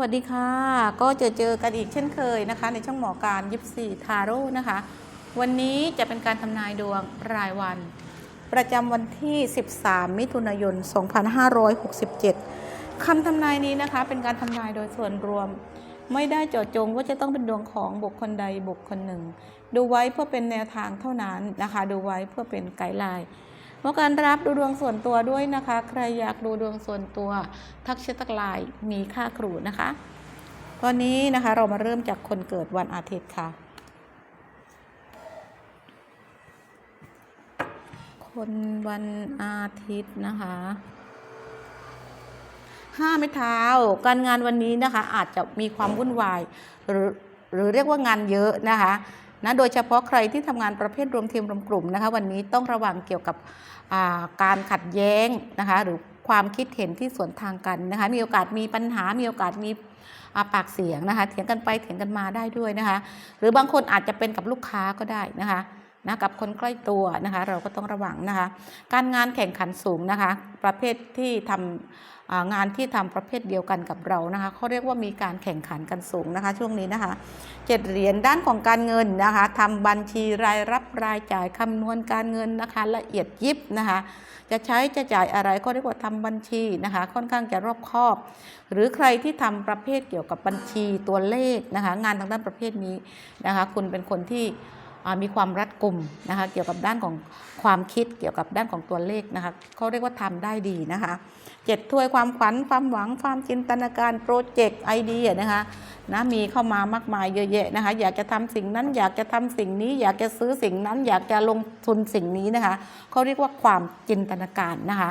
วัสดีค่ะ ก็เจอเจอกันอีกเช่นเคยนะคะ ในช่องหมอการยิปซีทาโร่นะคะ วันนี้จะเป็นการทำนายดวงรายวัน ประจำวันที่ 13 มิถุนายน 2567 คำทำนายนี้นะคะ เป็นการทำนายโดยส่วนรวม ไม่ได้เจาะจงว่าจะต้องเป็นดวงของบุคคลใดบุคคลหนึ่ง ดูไว้เพื่อเป็นแนวทางเท่านั้นนะคะ ดูไว้เพื่อเป็นไกด์ไลน์ เพราะการรับดูดวงส่วนตัวด้วยนะคะ ใครอยากดูดวงส่วนตัว ทักแชททักไลน์มีค่าครูนะคะตอนนี้นะคะเรามาเริ่มจากคนเกิดวันอาทิตย์ค่ะ คนวันอาทิตย์นะคะห้าไม้เท้า การงานวันนี้นะคะอาจจะมีความวุ่นวายหรือหรือเรียกว่างานเยอะนะคะ นะโดยเฉพาะใครที่ทำงานประเภทรวมทีมรวมกลุ่มนะคะวันนี้ต้องระวังเกี่ยวกับาการขัดแย้งนะคะหรือความคิดเห็นที่สวนทางกันนะคะมีโอกาสมีปัญหา มีโอกาสมีาปากเสียงนะคะเถียงกันไปเถียงกันมาได้ด้วยนะคะหรือบางคนอาจจะเป็นกับลูกค้าก็ได้นะคะ นะกับคนใกล้ตัวนะคะเราก็ต้องระวังนะคะ การงานแข่งขันสูงนะคะ ประเภทที่ทำอ่างานที่ทำประเภทเดียวกันกับเรานะคะเขาเรียกว่ามีการแข่งขันกันสูงนะคะ ช่วงนี้นะคะเจ็ดเหรียญด้านของการเงินนะคะทำบัญชีรายรับรายจ่ายคำนวณการเงินนะคะ ละเอียดยิบนะคะ จะใช้จะจ่ายอะไรก็เรียกว่าทำบัญชีนะคะ ค่อนข้างจะรอบคอบ หรือใครที่ทำประเภทเกี่ยวกับบัญชีตัวเลขนะคะ งานทางด้านประเภทนี้นะคะ คุณเป็นคนที่ มีความรัดกุมนะคะเกี่ยวกับด้านของความคิดเกี่ยวกับด้านของตัวเลขนะคะเขาเรียกว่าทำได้ดีนะคะเจ็ดถ้วยความฝันความหวังความจินตนาการโปรเจกต์ไอเดียนะคะนะมีเข้ามามากมายเยอะแยะนะคะอยากจะทำสิ่งนั้นอยากจะทำสิ่งนี้ อยากจะซื้อสิ่งนั้น อยากจะลงทุนสิ่งนี้นะคะเขาเรียกว่าความจินตนาการนะคะ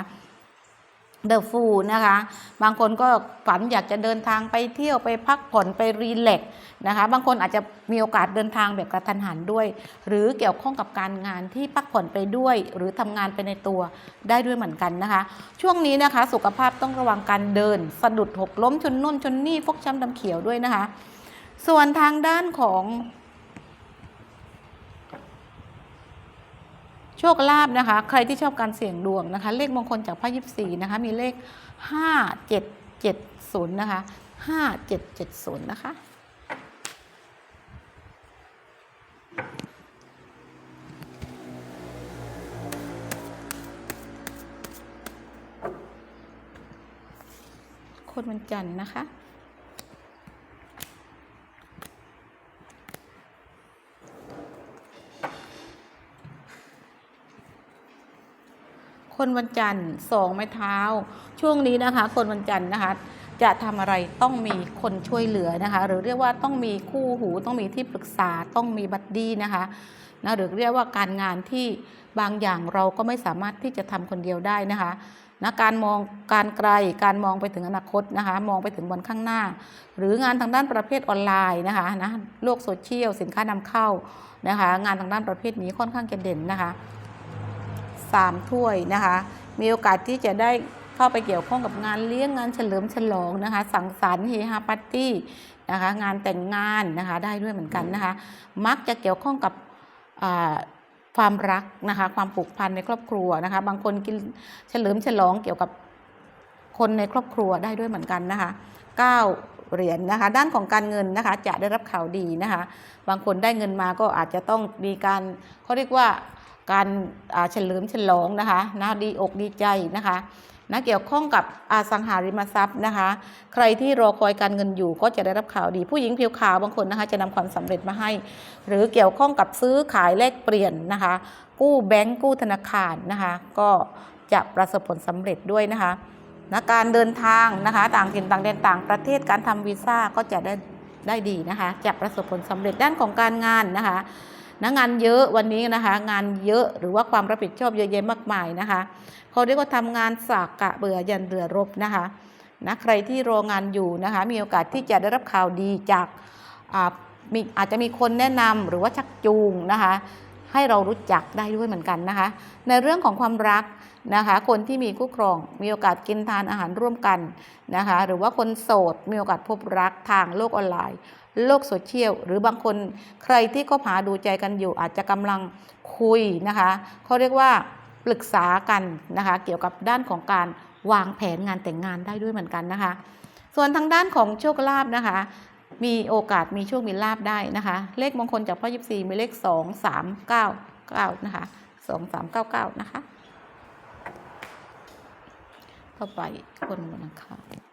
เดอะฟูนะคะ บางคนก็ฝันอยากจะเดินทางไปเที่ยวไปพักผ่อนไปรีแลกนะคะ บางคนอาจจะมีโอกาสเดินทางแบบกระทันหันด้วย หรือเกี่ยวข้องกับการงานที่พักผ่อนไปด้วย หรือทำงานไปในตัวได้ด้วยเหมือนกันนะคะ ช่วงนี้นะคะสุขภาพต้องระวังการเดิน สะดุดหกล้มชนนุ่นชนนี่ฟกช้ำดำเขียวด้วยนะคะ ส่วนทางด้านของ โชคลาภนะคะ ใครที่ชอบการเสี่ยงดวงนะคะ เลขมงคลจากพระยิบสีนะคะ มีเลข 5770 นะคะ 5770 นะคะคนวันจันทร์นะคะ คนวันจันทร์สองไม้เท้า ช่วงนี้นะคะ คนวันจันทร์นะคะ จะทำอะไรต้องมีคนช่วยเหลือนะคะ หรือเรียกว่าต้องมีคู่หูต้องมีที่ปรึกษาต้องมีบัดดี้นะคะนะหรือเรียกว่าการงานที่บางอย่างเราก็ไม่สามารถที่จะทำคนเดียวได้นะคะนะการมองการไกลการมองไปถึงอนาคตนะคะ มองไปถึงวันข้างหน้า หรืองานทางด้านประเภทออนไลน์นะคะนะโลกโซเชียลสินค้านำเข้านะคะ งานทางด้านประเภทนี้ค่อนข้างจะเด่นนะคะ สามถ้วยนะคะ มีโอกาสที่จะได้เข้าไปเกี่ยวข้องกับงานเลี้ยงงานเฉลิมฉลองนะคะ สังสรรค์เฮฮาปาร์ตี้นะคะงานแต่งงานนะคะได้ด้วยเหมือนกันนะคะ มักจะเกี่ยวข้องกับความรักนะคะความผูกพันในครอบครัวนะคะ บางคนกินเฉลิมฉลองเกี่ยวกับคนในครอบครัวได้ด้วยเหมือนกันนะคะเก้าเหรียญนะคะ ด้านของการเงินนะคะจะได้รับข่าวดีนะคะ บางคนได้เงินมาก็อาจจะต้องมีการเขาเรียกว่า การเฉลิมฉลองนะคะนะดีอกดีใจนะคะนะเกี่ยวข้องกับอาสังหาริมทรัพย์นะคะ ใครที่รอคอยการเงินอยู่ก็จะได้รับข่าวดี ผู้หญิงผิวขาวบางคนนะคะจะนำความสำเร็จมาให้ หรือเกี่ยวข้องกับซื้อขายแลกเปลี่ยนนะคะ กู้แบงก์กู้ธนาคารนะคะ ก็จะประสบผลสำเร็จด้วยนะคะนะการเดินทางนะคะ ต่างถิ่นต่างแดนต่างประเทศการทำวีซ่าก็จะได้ได้ดีนะคะ จะประสบผลสำเร็จด้านของการงานนะคะ นะงานเยอะวันนี้นะคะ งานเยอะหรือว่าความรับผิดชอบเยอะแยะมากมายนะคะเขาเรียกว่าทำงานสากกะเบื่อยันเรือรบนะคะนะใครที่รองานอยู่นะคะ มีโอกาสที่จะได้รับข่าวดีจากอามีอาจจะมีคนแนะนำหรือว่าชักจูงนะคะ ให้เรารู้จักได้ด้วยเหมือนกันนะคะ ในเรื่องของความรักนะคะ คนที่มีคู่ครองมีโอกาสกินทานอาหารร่วมกันนะคะ หรือว่าคนโสดมีโอกาสพบรักทางโลกออนไลน์ โลกโซเชียลหรือบางคนใครที่ก็หาดูใจกันอยู่ อาจจะกำลังคุยนะคะเขาเรียกว่าปรึกษากันนะคะเกี่ยวกับด้านของการวางแผนงานแต่งงานได้ด้วยเหมือนกันนะคะ ส่วนทางด้านของโชคลาภนะคะ มีโอกาสมีโชคมีลาภได้นะคะ เลขมงคลจากพ่อยิปซีมีเลขสองสามเก้าเก้านะคะสองสามเก้าเก้านะคะ ต่อไปคนวันอังคาร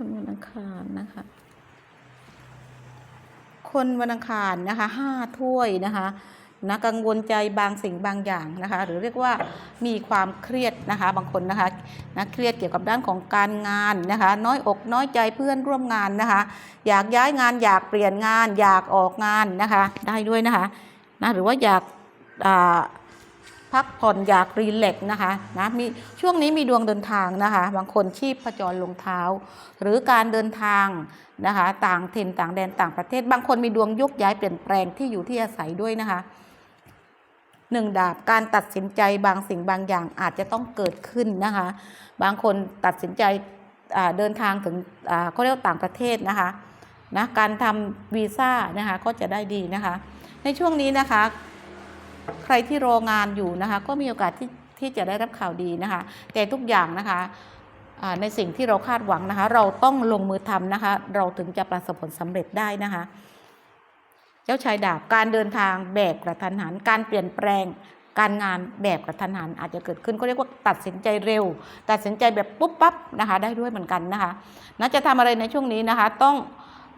คนวันอังคารนะคะ คนวันอังคารนะคะห้าถ้วยนะคะนะกังวลใจบางสิ่งบางอย่างนะคะ หรือเรียกว่ามีความเครียดนะคะบางคนนะคะนะเครียดเกี่ยวกับด้านของการงานนะคะ น้อยอกน้อยใจเพื่อนร่วมงานนะคะ อยากย้ายงานอยากเปลี่ยนงาน อยากออกงานนะคะ ได้ด้วยนะคะนะหรือว่าอยากอ่า พักผ่อนอยากรีแลกนะคะนะมีช่วงนี้มีดวงเดินทางนะคะ บางคนชีพผจรลงเท้า หรือการเดินทางนะคะ ต่างถิ่นต่างแดนต่างประเทศ บางคนมีดวงยกย้ายเปลี่ยนแปลงที่อยู่ที่อาศัยด้วยนะคะหนึ่งดาบการตัดสินใจบางสิ่งบางอย่างอาจจะต้องเกิดขึ้นนะคะ บางคนตัดสินใจเดินทางถึงเขาเรียกต่างประเทศนะคะนะการทำวีซ่านะคะก็จะได้ดีนะคะ ในช่วงนี้นะคะ ใครที่รองานอยู่นะคะ ก็มีโอกาสที่ที่จะได้รับข่าวดีนะคะ แต่ทุกอย่างนะคะในสิ่งที่เราคาดหวังนะคะ เราต้องลงมือทำนะคะ เราถึงจะประสบผลสำเร็จได้นะคะ เจ้าชายดาบการเดินทางแบบกระทันหัน การเปลี่ยนแปลงการงานแบบกระทันหันอาจจะเกิดขึ้นก็เรียกว่าตัดสินใจเร็ว ตัดสินใจแบบปุ๊บปั๊บนะคะ ได้ด้วยเหมือนกันนะคะน่าจะทำอะไรในช่วงนี้นะคะ ต้อง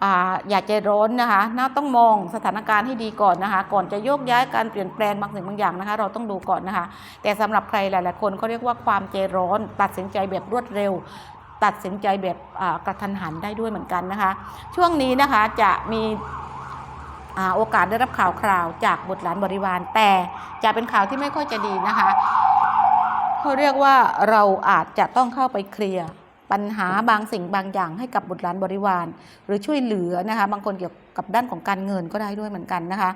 ออย่าใจร้อนนะคะน่าต้องมองสถานการณ์ให้ดีก่อนนะคะ ก่อนจะโยกย้ายการเปลี่ยนแปลงบางสิ่งบางอย่างนะคะ เราต้องดูก่อนนะคะ แต่สำหรับใครหลาย ๆ คนเขาเรียกว่าความใจร้อน ตัดสินใจแบบรวดเร็ว ตัดสินใจแบบกระทันหันได้ด้วยเหมือนกันนะคะ ช่วงนี้นะคะจะมีอโอกาสได้รับข่าวคราวจากบุตรหลานบริวาร แต่จะเป็นข่าวที่ไม่ค่อยจะดีนะคะเขาเรียกว่าเราอาจจะต้องเข้าไปเคลียร์ ปัญหาบางสิ่งบางอย่างให้กับบุตรหลานบริวาร หรือช่วยเหลือนะคะ บางคนเกี่ยวกับด้านของการเงินก็ได้ด้วยเหมือนกันนะคะ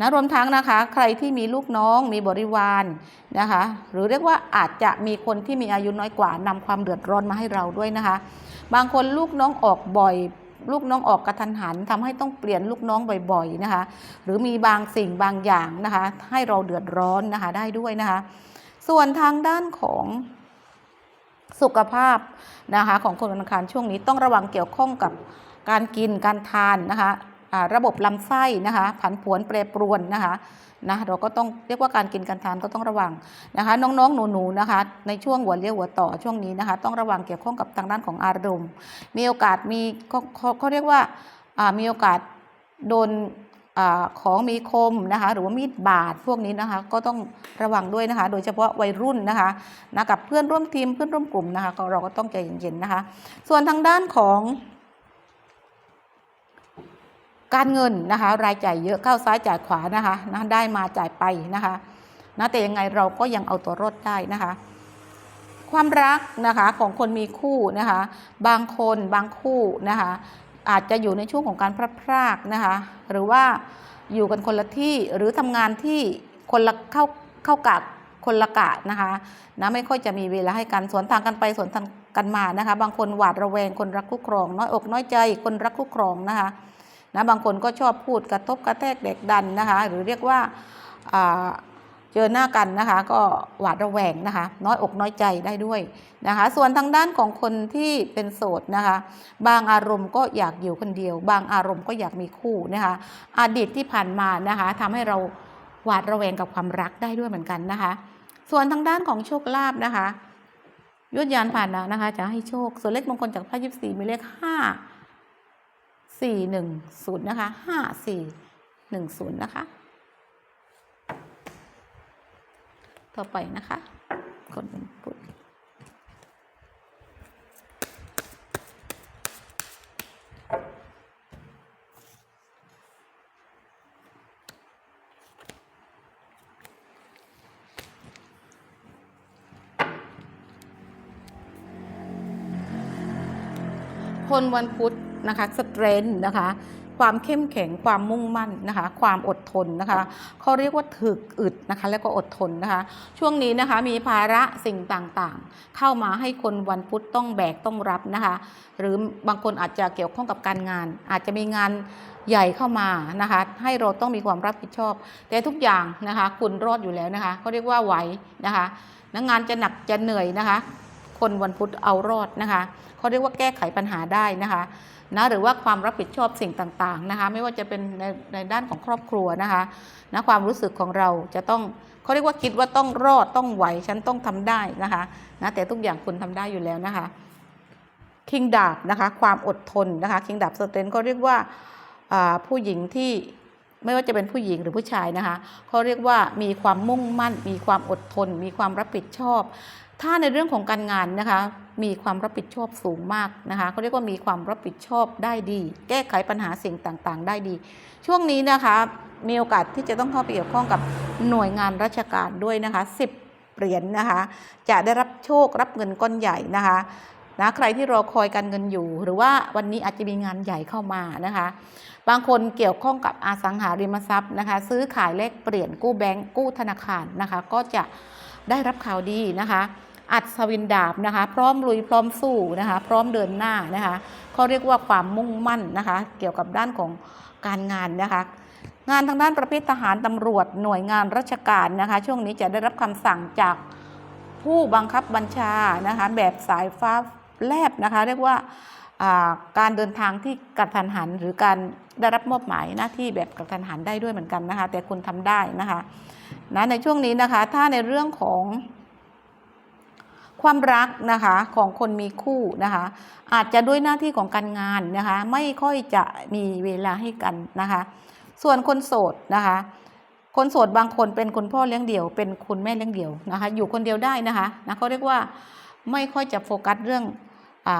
นะรวมทั้งนะคะใครที่มีลูกน้องมีบริวารนะคะ หรือเรียกว่าอาจจะมีคนที่มีอายุน้อยกว่านำความเดือดร้อนมาให้เราด้วยนะคะ บางคนลูกน้องออกบ่อยลูกน้องออกกระทันหันทำให้ต้องเปลี่ยนลูกน้องบ่อยๆนะคะ หรือมีบางสิ่งบางอย่างนะคะ ให้เราเดือดร้อนนะคะได้ด้วยนะคะ ส่วนทางด้านของ สุขภาพนะคะของคนวันอังคารช่วงนี้ต้องระวังเกี่ยวข้องกับการกินการทานนะคะระบบลำไส้นะคะผันผวนแปรปรวนนะคะนะเราก็ต้องเรียกว่าการกินการทานก็ต้องระวังนะคะ น้องๆหนูๆนะคะ ในช่วงหัวเลี้ยวหัวต่อช่วงนี้นะคะ ต้องระวังเกี่ยวข้องกับทางด้านของอารมณ์ มีโอกาสมีเขาเขาเรียกว่ามีโอกาสโดน ของมีคมนะคะหรือว่ามีดบาดพวกนี้นะคะก็ต้องระวังด้วยนะคะ โดยเฉพาะวัยรุ่นนะคะนะกับเพื่อนร่วมทีมเพื่อนร่วมกลุ่มนะคะเราก็ต้องใจเย็นๆนะคะ ส่วนทางด้านของการเงินนะคะรายจ่ายเยอะเข้าซ้ายจ่ายขวานะคะนะได้มาจ่ายไปนะคะนะแต่ยังไงเราก็ยังเอาตัวรอดได้นะคะ ความรักนะคะของคนมีคู่นะคะ บางคนบางคู่นะคะ อาจจะอยู่ในช่วงของการพลัดพรากนะคะ หรือว่าอยู่กันคนละที่หรือทำงานที่คนละเข้าเข้ากะคนละกะนะคะนะไม่ค่อยจะมีเวลาให้กันสวนทางกันไปสวนทางกันมานะคะ บางคนหวาดระแวงคนรักคู่ครอง น้อยอกน้อยใจคนรักคู่ครองนะคะนะบางคนก็ชอบพูดกระทบกระแทกเด็กดันนะคะ หรือเรียกว่า เจอหน้ากันนะคะก็หวาดระแวงนะคะ น้อยอกน้อยใจได้ด้วยนะคะ ส่วนทางด้านของคนที่เป็นโสดนะคะ บางอารมณ์ก็อยากอยู่คนเดียว บางอารมณ์ก็อยากมีคู่นะคะ อดีตที่ผ่านมานะคะทำให้เราหวาดระแวงกับความรักได้ด้วยเหมือนกันนะคะ ส่วนทางด้านของโชคลาภนะคะยุทธยานผ่านนะนะคะ จะให้โชค ส่วนเลขมงคลจากพระยิบสี่มีเลขห้าสี่หนึ่งศูนย์นะคะห้าสี่หนึ่งศูนย์นะคะ ต่อไปนะคะคนเป็นพุทธคนวันพุธนะคะสเตรนนะคะ ความเข้มแข็งความมุ่งมั่นนะคะ ความอดทนนะคะเขาเรียกว่าถึกอึดนะคะแล้วก็อดทนนะคะ ช่วงนี้นะคะมีภาระสิ่งต่างๆ เข้ามาให้คนวันพุธต้องแบกต้องรับนะคะ หรือบางคนอาจจะเกี่ยวข้องกับการงาน อาจจะมีงานใหญ่เข้ามานะคะ ให้เราต้องมีความรับผิดชอบ แต่ทุกอย่างนะคะ คุณรอดอยู่แล้วนะคะเขาเรียกว่าไหวนะคะนะงานจะหนักจะเหนื่อยนะคะ คนวันพุธเอารอดนะคะเขาเรียกว่าแก้ไขปัญหาได้นะคะนะหรือว่าความรับผิดชอบสิ่งต่างๆนะคะ ไม่ว่าจะเป็นในในด้านของครอบครัวนะคะนะความรู้สึกของเราจะต้องเขาเรียกว่าคิดว่าต้องรอดต้องไหวฉันต้องทำได้นะคะนะแต่ทุกอย่างคุณทำได้อยู่แล้วนะคะคิงดาบนะคะความอดทนนะคะคิงดาบสเตนก็เรียกว่าผู้หญิงที่ไม่ว่าจะเป็นผู้หญิงหรือผู้ชายนะคะเขาเรียกว่ามีความมุ่งมั่น มีความอดทน มีความรับผิดชอบ ถ้าในเรื่องของการงานนะคะมีความรับผิดชอบสูงมากนะคะเขาเรียกว่ามีความรับผิดชอบได้ดี แก้ไขปัญหาสิ่งต่างๆ ได้ดี ช่วงนี้นะคะมีโอกาสที่จะต้องเข้าไปเกี่ยวข้องกับหน่วยงานราชการด้วยนะคะ10เหรียญนนะคะ จะได้รับโชครับเงินก้อนใหญ่นะคะนะใครที่รอคอยการเงินอยู่ หรือว่าวันนี้อาจจะมีงานใหญ่เข้ามานะคะ บางคนเกี่ยวข้องกับอสังหาริมทรัพย์นะคะ ซื้อขายแลกเปลี่ยนกู้แบงก์กู้ธนาคารนะคะ ก็จะ ได้รับข่าวดีนะคะอัศวินดาบนะคะ พร้อมลุยพร้อมสู้นะคะ พร้อมเดินหน้านะคะเขาเรียกว่าความมุ่งมั่นนะคะ เกี่ยวกับด้านของการงานนะคะ งานทางด้านประเภททหารตำรวจหน่วยงานราชการนะคะ ช่วงนี้จะได้รับคำสั่งจากผู้บังคับบัญชานะคะ แบบสายฟ้าแลบนะคะ เรียกว่าอ่า การเดินทางที่กระทันหัน หรือการได้รับมอบหมายหน้าที่แบบกระทันหันได้ด้วยเหมือนกันนะคะ แต่คุณทำได้นะคะนะในช่วงนี้นะคะ ถ้าในเรื่องของความรักนะคะของคนมีคู่นะคะ อาจจะด้วยหน้าที่ของการงานนะคะ ไม่ค่อยจะมีเวลาให้กันนะคะ ส่วนคนโสดนะคะ คนโสดบางคนเป็นคุณพ่อเลี้ยงเดี่ยว เป็นคุณแม่เลี้ยงเดี่ยวนะคะ อยู่คนเดียวได้นะคะนะเขาเรียกว่าไม่ค่อยจะโฟกัสเรื่องอ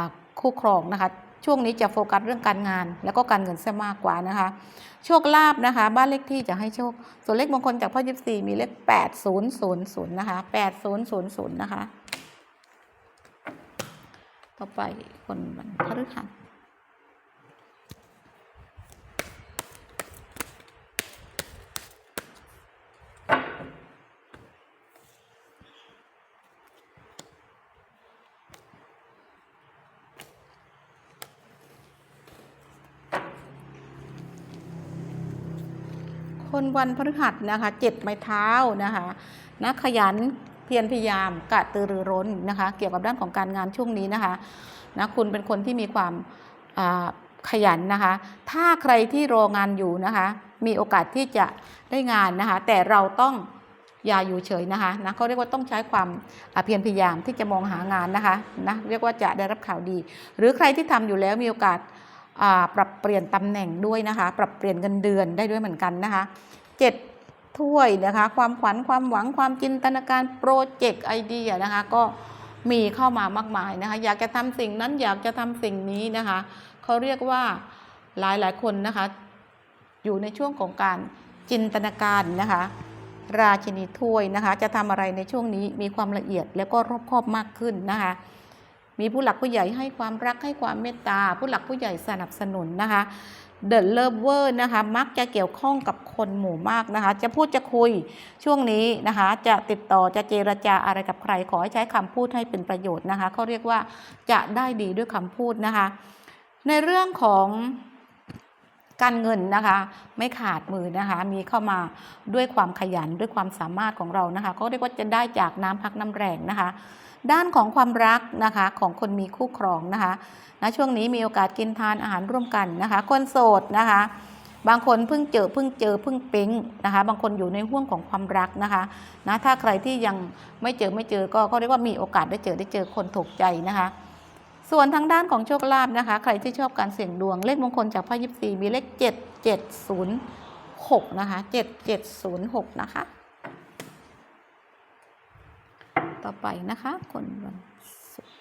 คู่ครองนะคะ ช่วงนี้จะโฟกัสเรื่องการงาน แล้วก็การเงินซะมากกว่านะคะ โชคลาภนะคะ บ้านเลขที่จะให้โชค ส่วนเลขมงคลจากพ่อยิบสี่มีเลข8000นะคะ8000นะคะ ต่อไปคนวันพฤหัส คน วันพฤหัสนะคะเจ็ดไม้เท้านะคะนะขยันเพียรพยายามกระตือรือร้นนะคะ เกี่ยวกับด้านของการงานช่วงนี้นะคะนะคุณเป็นคนที่มีความขยันนะคะ ถ้าใครที่รองานอยู่นะคะ มีโอกาสที่จะได้งานนะคะ แต่เราต้องอย่าอยู่เฉยนะคะนะเขาเรียกว่าต้องใช้ความเพียรพยายามที่จะมองหางานนะคะนะเรียกว่าจะได้รับข่าวดี หรือใครที่ทำอยู่แล้วมีโอกาสปรับเปลี่ยนตำแหน่งด้วยนะคะ ปรับเปลี่ยนเงินเดือนได้ด้วยเหมือนกันนะคะ เจ็ดถ้วยนะคะ ความขวัญความหวังความจินตนาการโปรเจกต์ไอเดียนะคะ ก็มีเข้ามามากมายนะคะ อยากจะทำสิ่งนั้นอยากจะทำสิ่งนี้นะคะเขาเรียกว่าหลายหลายคนนะคะ อยู่ในช่วงของการจินตนาการนะคะ ราชินีถ้วยนะคะ จะทำอะไรในช่วงนี้มีความละเอียดแล้วก็รอบคอบมากขึ้นนะคะมีผู้หลักผู้ใหญ่ให้ความรักให้ความเมตตา ผู้หลักผู้ใหญ่สนับสนุนนะคะ เด e l เลิฟเวอร์นะคะมักจะเกี่ยวข้องกับคนหมู่มากนะคะ จะพูดจะคุยช่วงนี้นะคะ จะติดต่อจะเจรจาอะไรกับใคร ขอให้ใช้คำพูดให้เป็นประโยชน์นะคะเขาเรียกว่าจะได้ดีด้วยคำพูดนะคะ ในเรื่องของ การเงินนะคะไม่ขาดมือนะคะมีเข้ามาด้วยความขยันด้วยความสามารถของเรานะคะเขาเรียกว่าจะได้จากน้ำพักน้ำแรงนะคะ ด้านของความรักนะคะของคนมีคู่ครองนะคะนะช่วงนี้มีโอกาสกินทานอาหารร่วมกันนะคะ คนโสดนะคะบางคนเพิ่งเจอเพิ่งเจอเพิ่งปิ๊งนะคะ บางคนอยู่ในห่วงของความรักนะคะนะถ้าใครที่ยังไม่เจอไม่เจอก็เขาเรียกว่ามีโอกาสได้เจอได้เจอคนถูกใจนะคะ ส่วนทางด้านของโชคลาภนะคะ ใครที่ชอบการเสี่ยงดวงเลขมงคลจากพระยิปซีมีเลข7 7 0 6นะคะ7 7 0 6นะคะ ต่อไปนะคะ คนวันศุกร์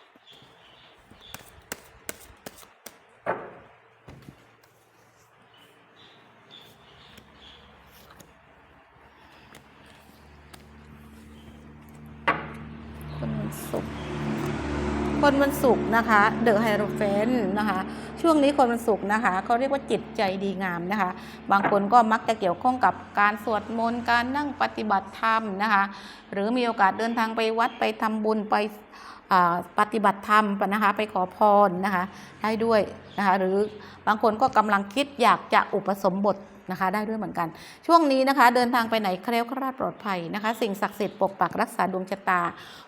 คนวันศุกร์นะคะเดอะไฮโรเฟนนะคะช่วงนี้คนวันศุกร์นะคะเขาเรียกว่าจิตใจดีงามนะคะ บางคนก็มักจะเกี่ยวข้องกับการสวดมนต์การนั่งปฏิบัติธรรมนะคะ หรือมีโอกาสเดินทางไปวัดไปทำบุญไปปฏิบัติธรรมนะคะไปขอพรนะคะได้ด้วยนะคะหรือบางคนก็กำลังคิดอยากจะอุปสมบท นะคะ ได้ด้วยเหมือนกัน ช่วงนี้นะคะ เดินทางไปไหนแคล้วคลาดปลอดภัยนะคะ สิ่งศักดิ์สิทธิ์ปกปักรักษาดวงชะตา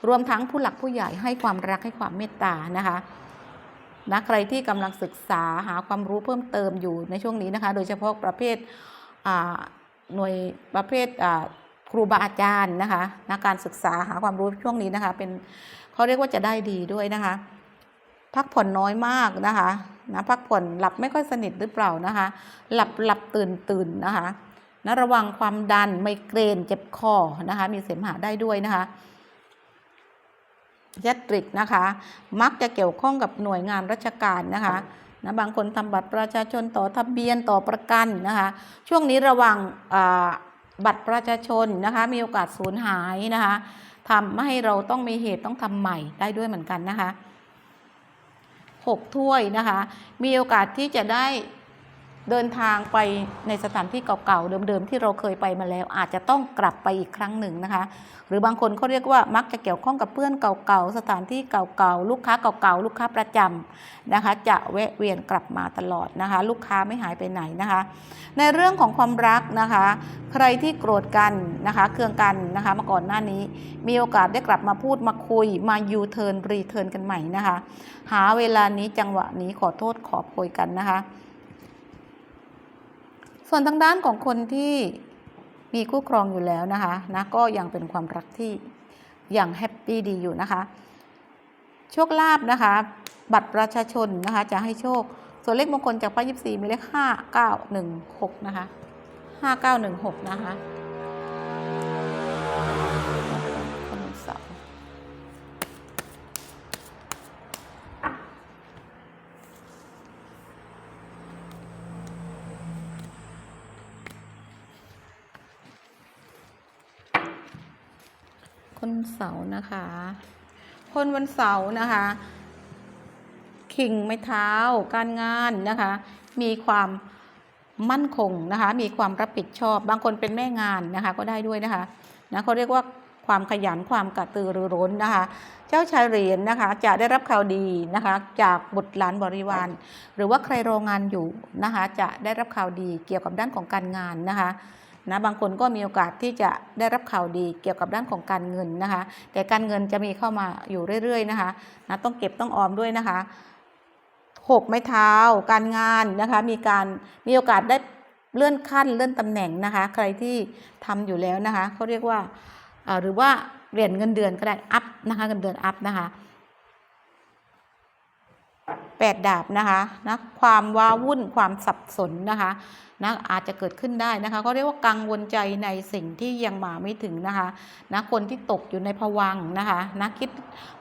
รวมทั้งผู้หลักผู้ใหญ่ให้ความรักให้ความเมตตานะคะนะใครที่กำลังศึกษาหาความรู้เพิ่มเติมอยู่ในช่วงนี้นะคะ โดยเฉพาะประเภทหน่วยประเภทครูบาอาจารย์นะคะนะการศึกษาหาความรู้ช่วงนี้นะคะ เป็นเขาเรียกว่าจะได้ดีด้วยนะคะ พักผ่อนน้อยมากนะคะ นะพักผ่อนหลับไม่ค่อยสนิทหรือเปล่านะคะ หลับหลับตื่นตื่นนะคะนะระวังความดันไมเกรนเจ็บคอนะคะ มีเสมหะได้ด้วยนะคะยัตริกนะคะ มักจะเกี่ยวข้องกับหน่วยงานราชการนะคะนะบางคนทำบัตรประชาชนต่อทะเบียนต่อประกันนะคะ ช่วงนี้ระวังบัตรประชาชนนะคะ มีโอกาสสูญหายนะคะทำให้เราต้องมีเหตุต้องทำใหม่ได้ด้วยเหมือนกันนะคะ หกถ้วยนะคะ มีโอกาสที่จะได้ เดินทางไปในสถานที่เก่าๆเดิมๆที่เราเคยไปมาแล้ว อาจจะต้องกลับไปอีกครั้งหนึ่งนะคะ หรือบางคนเขาเรียกว่ามักจะเกี่ยวข้องกับเพื่อนเก่าๆสถานที่เก่าๆลูกค้าเก่าๆลูกค้าประจำนะคะ จะแวะเวียนกลับมาตลอดนะคะ ลูกค้าไม่หายไปไหนนะคะ ในเรื่องของความรักนะคะ ใครที่โกรธกันนะคะเคืองกันนะคะมาก่อนหน้านี้ มีโอกาสได้กลับมาพูดมาคุยมายูเทิร์นรีเทิร์นกันใหม่นะคะ หาเวลานี้จังหวะนี้ขอโทษขอโพยกันนะคะ ส่วนทางด้านของคนที่มีคู่ครองอยู่แล้วนะคะนะก็ยังเป็นความรักที่ยังแฮปปี้ดีอยู่นะคะ โชคลาภนะคะ บัตรประชาชนนะคะ จะให้โชค ส่วนเลขมงคลจากป้ายยิบสี่มีเลขห้าเก้าหนึ่งหกนะคะห้าเก้าหนึ่งหกนะคะ นเสาร์นะคะ คนวันเสาร์นะคะ ขิงไม้เท้า การงานนะคะ มีความมั่นคงนะคะ มีความรับผิดชอบ บางคนเป็นแม่งานนะคะ ก็ได้ด้วยนะคะนะเขาเรียกว่าความขยันความกระตือรือร้นนะคะ เจ้าชายเหรียญนะคะ จะได้รับข่าวดีนะคะ จากบุตรหลานบริวาร หรือว่าใครรองานอยู่นะคะ จะได้รับข่าวดีเกี่ยวกับด้านของการงานนะคะ นะบางคนก็มีโอกาสที่จะได้รับข่าวดีเกี่ยวกับด้านของการเงินนะคะ แต่การเงินจะมีเข้ามาอยู่เรื่อยๆนะคะนะต้องเก็บต้องออมด้วยนะคะหกไม้เท้า การงานนะคะมีการมีโอกาสได้เลื่อนขั้นเลื่อนตำแหน่งนะคะ ใครที่ทำอยู่แล้วนะคะเขาเรียกว่าอ่าหรือว่าเหรียญเงินเดือนก็ได้อัพนะคะเงินเดือนอัพนะคะ แปดดาบนะคะนะความว้าวุ่นความสับสนนะคะนะอาจจะเกิดขึ้นได้นะคะเขาเรียกว่ากังวลใจในสิ่งที่ยังมาไม่ถึงนะคะนะคนที่ตกอยู่ในภวังนะคะนะคิด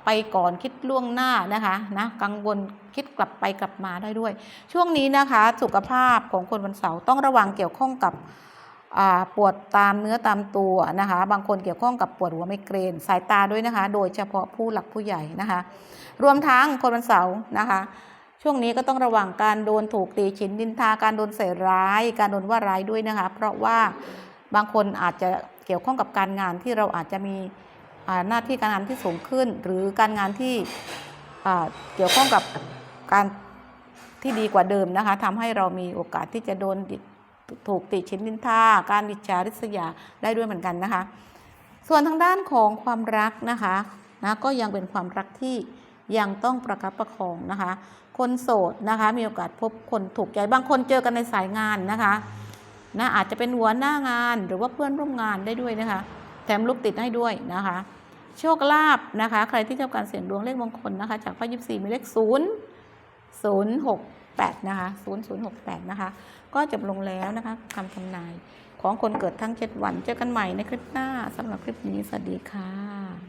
ไปก่อนคิดล่วงหน้านะคะนะกังวลคิดกลับไปกลับมาได้ด้วย ช่วงนี้นะคะสุขภาพของคนวันเสาร์ต้องระวังเกี่ยวข้องกับปวดตามเนื้อตามตัวนะคะ บางคนเกี่ยวข้องกับปวดหัวไมเกรนสายตาด้วยนะคะ โดยเฉพาะผู้หลักผู้ใหญ่นะคะ รวมทั้งคนวันเสาร์นะคะ ช่วงนี้ก็ต้องระวังการโดนถูกตีฉินดินทาการโดนใส่ร้าย การโดนว่าร้ายด้วยนะคะ เพราะว่าบางคนอาจจะเกี่ยวข้องกับการงานที่เราอาจจะมีหน้าที่การงานที่สูงขึ้น หรือการงานที่เกี่ยวข้องกับการที่ดีกว่าเดิมนะคะทำให้เรามีโอกาสที่จะโดนถูกติฉินดินทาการดิจาริษยาได้ด้วยเหมือนกันนะคะ ส่วนทางด้านของความรักนะคะนะก็ยังเป็นความรักที่ยังต้องประคับประคองนะคะ คนโสดนะคะ มีโอกาสพบคนถูกใจบางคนเจอกันในสายงานนะคะนะอาจจะเป็นหัวหน้างานหรือว่าเพื่อนร่วมงานได้ด้วยนะคะ แถมลูกติดให้ด้วยนะคะ โชคลาภนะคะ ใครที่ชอบการเสี่ยงดวงเลขมงคลนะคะ จากไพ่ยิปซีมีเลขศูนย์ศูนย์หกแปดนะคะศูนย์ศูนย์หกแปดนะคะ ก็จบลงแล้วนะคะคำทำนายของคนเกิดทั้ง7วัน เจอกันใหม่ในคลิปหน้าสำหรับคลิปนี้ สวัสดีค่ะ